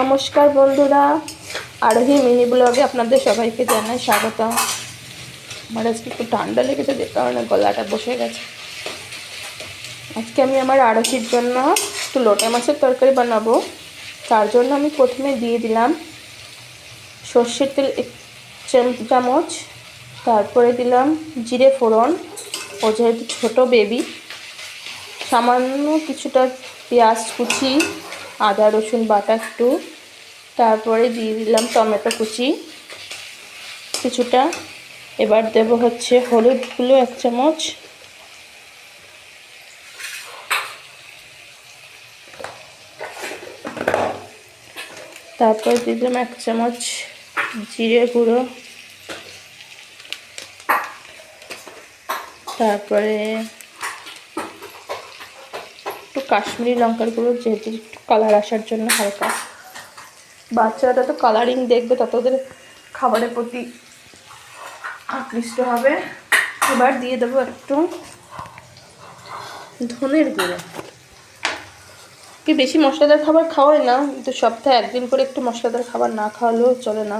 নমস্কার বন্ধুরা, আরোহী মিনি ব্লগে আপনাদের সবাইকে জানাই স্বাগত আমার আজকে একটু ঠান্ডা লেগেছে, যে কারণে গলাটা বসে গেছে। আজকে আমি আমার আরোহীর জন্য একটু লোটে মাছের তরকারি বানাবো। তার জন্য আমি প্রথমে দিয়ে দিলাম সর্ষের তেল এক চামচ তারপরে দিলাম জিরে ফোড়ন ও যেহেতু ছোটো বেবি সামান্য কিছুটা পেঁয়াজ কুচি আদা, রসুন বাটা একটু। তারপরে দিয়ে দিলাম টমেটো কুচি। কিছুটা। এবার দেব হচ্ছে হলুদগুলো এক চামচ। তারপর দিলাম এক চামচ জিরে গুঁড়ো। তারপরে কাশ্মীরি লঙ্কার গুঁড়ো যেহেতু একটু কালার আসার জন্য হালকা। বাচ্চারা তো কালারিং দেখবে, তত ওদের খাবারের প্রতি আকৃষ্ট হবে। এবার দিয়ে দেবো একটু ধনের গুঁড়ো। কি বেশি মশলাদার খাবার খাওয়াই না, কিন্তু সপ্তাহে একদিন করে একটু মশলাদার খাবার না খাওয়ালেও চলে না।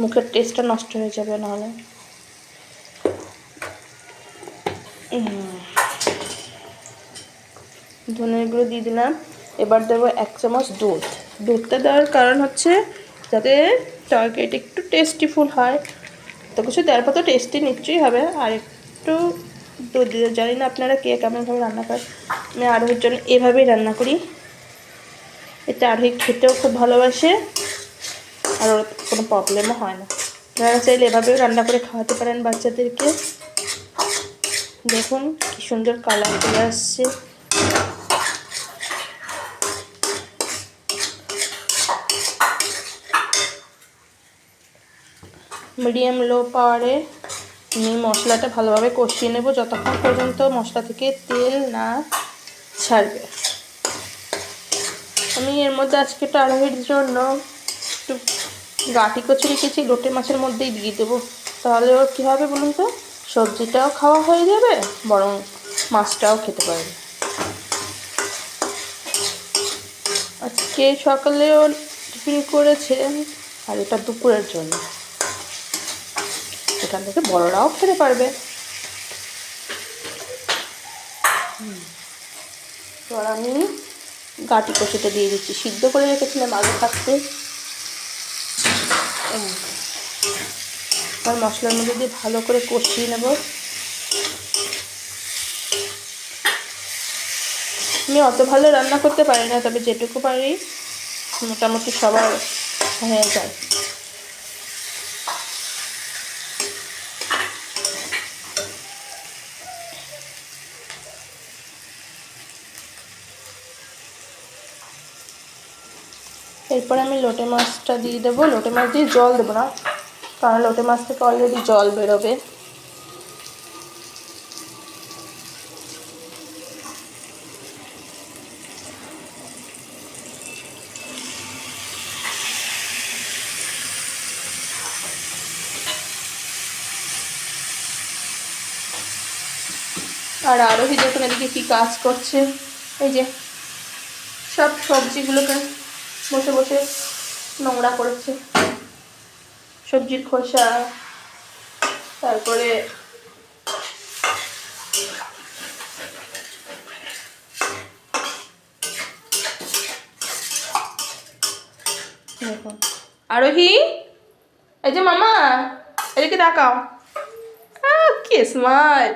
মুখের টেস্টটা নষ্ট হয়ে যাবে নাহলে। উম। ধনের গুঁড়ো দিয়ে দিলাম। এবার দেবো এক চামচ দুধ। দুধটা দেওয়ার কারণ হচ্ছে যাতে তরকারিটা একটু টেস্টিফুল হয়। তো কিছু দেওয়ার পর তো টেস্টি নিশ্চয়ই হবে। আর একটু দুধ দিতে জানি না আপনারা কে কেমনভাবে রান্না করেন। আমি আরোহীর জন্য এভাবেই রান্না করি। এতে আরোহী খেতেও খুব ভালোবাসে। আর ওর কোনো প্রবলেমও হয় না। আপনারা চাইলে এভাবেও রান্না করে খাওয়াতে পারেন বাচ্চাদেরকে। দেখুন কি সুন্দর কালার চলে আসছে। মিডিয়াম লো পাওয়ারে আমি মশলাটা ভালোভাবে কষিয়ে নেব। যতক্ষণ পর্যন্ত মশলা থেকে তেল না ছাড়বে। আমি এর মধ্যে আজকে আরোহীর জন্য একটু গাটি কচি রেখেছি, লোটে মাছের মধ্যেই দিয়ে দেবো। তাহলে ওর কী হবে বলুন তো? সবজিটাও খাওয়া হয়ে যাবে, বরং মাছটাও খেতে পারবে। আজকে সকালে ও টিফিন করেছে, আর এটা দুপুরের জন্য। এখান থেকে বড়রাও খেতে পারবে। তো আমি গাটি কষিটা দিয়ে দিচ্ছি। সিদ্ধ করে রেখেছিলাম আগে থাকতে। এবার মশলার মধ্যে দিয়ে ভালো করে কষিয়ে নেব। আমি অত ভালো রান্না করতে পারি না, তবে যেটুকু পারি, মোটামুটি সবার হয়ে যায়। এরপর আমি লোটে মাছটা দিয়ে দেবো। লোটে মাছ দিয়ে জল দেবো না, কারণ লোটে মাছ থেকে অলরেডি জল বেরোবে। আর আরোহী দেখুন এদিকে কী কাজ করছে, এই যে সব সবজিগুলোকে বসে বসে নোংরা করেছে। সবজির খোসা, তারপরে আরোহী, এই যে মামা, এদিকে তাকাও। কি স্মাইল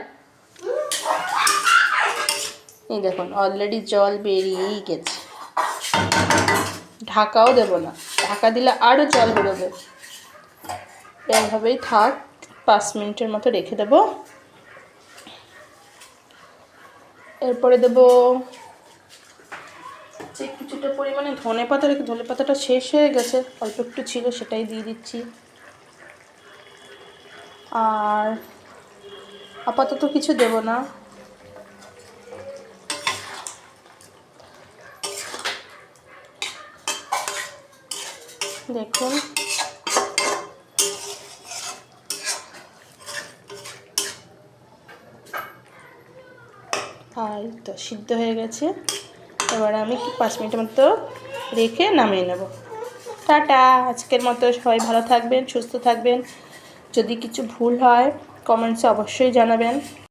এই দেখুন অলরেডি জল বেরিয়েই গেছে। ঢাকাও দেবো না। ঢাকা দিলে আরও জল বেরোবে। এইভাবেই থাক, পাঁচ মিনিটের মতো রেখে দেব। এরপরে দেব যে কিছুটা পরিমাণে ধনে পাতা রেখে, ধনে পাতাটা শেষ হয়ে গেছে, অল্প একটু ছিল সেটাই দিয়ে দিচ্ছি। আর আপাতত কিছু দেব না। দেখুন। আর তো সিদ্ধ হয়ে গেছে। এবার আমি পাঁচ মিনিটের মতো রেখে নামিয়ে নেব। টাটা, আজকের মতো সবাই ভালো থাকবেন, সুস্থ থাকবেন। যদি কিছু ভুল হয় কমেন্টসে অবশ্যই জানাবেন।